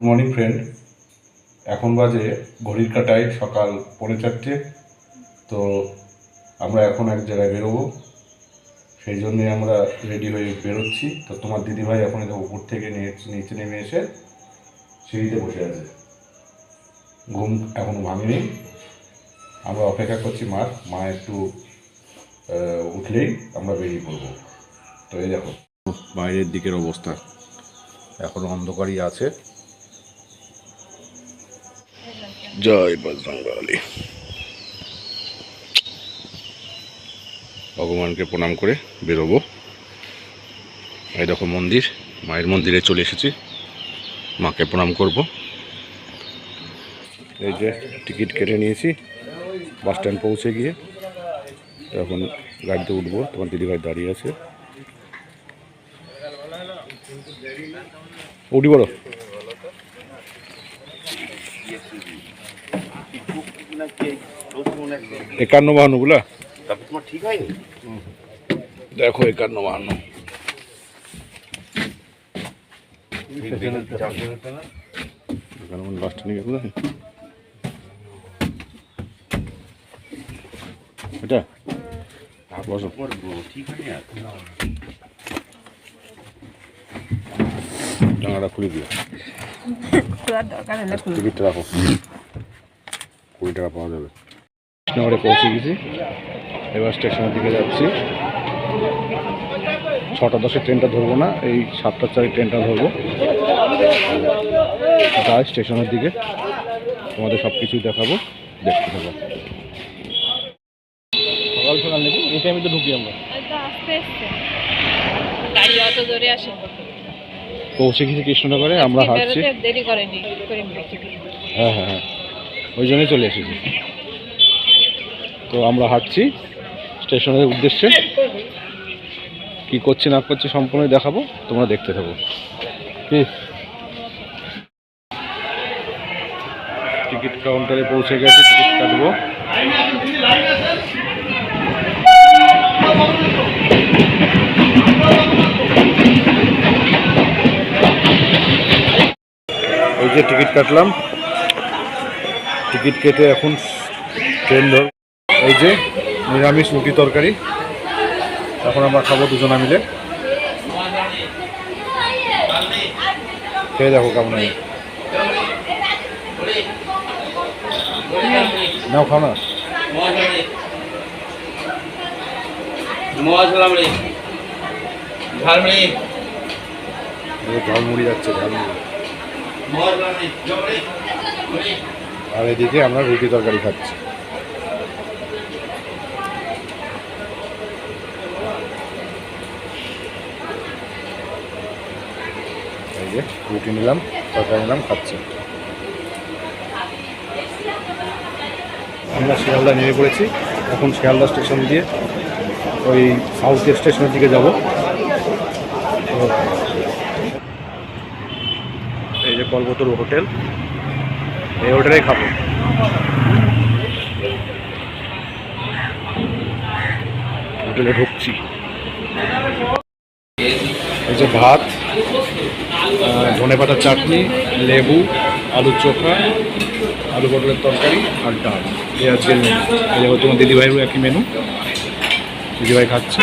Good morning friend এখন বাজে ঘড়ির কাটায় সকাল পৌনে চারটে। তো আমরা এখন এক জায়গায় বেরোবো। সেই জন্যে আমরা রেডি হয়ে বেরোচ্ছি। তো তোমার দিদিভাই এখন উপর থেকে নিচে নেমে এসে সিঁড়িতে বসে আছে। ঘুম এখনও ভাঙেনি। আমরা অপেক্ষা করছি মার। মা একটু উঠলেই আমরা বেরিয়ে পড়ব। তো এই দেখো। বাইরের দিকের অবস্থা। এখন অন্ধকারই আছে। জয় বজরঙ্গলী ভগবানকে প্রণাম করে বেরোবো। এই দেখো মন্দির, মায়ের মন্দিরে চলে এসেছি। মাকে প্রণাম করব। এই যে টিকিট কেটে নিয়েছি, বাস স্ট্যান্ড পৌঁছে গিয়ে। এখন গাড়িতে উঠবো, তোমার দিদিভাই দাঁড়িয়ে আছে। উঠি বলো। একান্ন বাহান্নগুলা তোমার ঠিক হয়নি? দেখো একান্ন বাহান্ন। বাস স্ট্যান্ডে কোথায় এটা? বসো। জানাটা খুলে দিও। কুড়ি টাকা পাওয়া যাবে। কৃষ্ণনগরে পৌঁছে গেছি। এবার স্টেশনের দিকে যাচ্ছি। ছটা দশের ট্রেনটা ধরবো না এই সাতটা চারের ট্রেনটা ধরবো। যাই স্টেশনের দিকে তোমাদের সব কিছুই দেখাবো দেখতে থাকো। সকাল সকাল নাকি? এই টাইমে তো ঢুকি আমরা। পৌঁছে গেছি কৃষ্ণনগরে আমরা হাঁটছি। হ্যাঁ হ্যাঁ হ্যাঁ। ওই জন্যই চলে এসেছি। তো আমরা হাঁটছি স্টেশনের উদ্দেশ্যে। কি করছি না করছি সম্পূর্ণ দেখাবো, তোমরা দেখতে থাকো। কি টিকিট কাউন্টারে পৌঁছে গেছে, টিকিট কাটবো। এই যে টিকিট কাটলাম। টিকিট কেটে এখন ট্রেন ধর এই যে নিরামিষ রুটি তরকারি। এখন আমরা খাব দুজনা মিলে। খেয়ে দেখো কেমন নাও, খাও না। ঝালমুড়ি যাচ্ছে আর এদিকে আমরা রুটি তরকারি খাচ্ছি। এই যে রুটি নিলাম, তরকারি নিলাম, খাচ্ছি। আমরা শিয়ালদা নেমে পড়েছি। এখন শিয়ালদা স্টেশন দিয়ে ওই সাউথ স্টেশনের দিকে যাব। এই যে কলবতর হোটেল, এই হোটেলেই খাব। হোটেলে ঢুকছি। এই যে ভাত ধনে পাতার চাটনি, লেবু আলু চোখা, আলু পটলের তরকারি আর ডাল। এই আজকের মেনু তোমার দিদিভাইয়েরও একই মেনু দিদিভাই খাচ্ছে।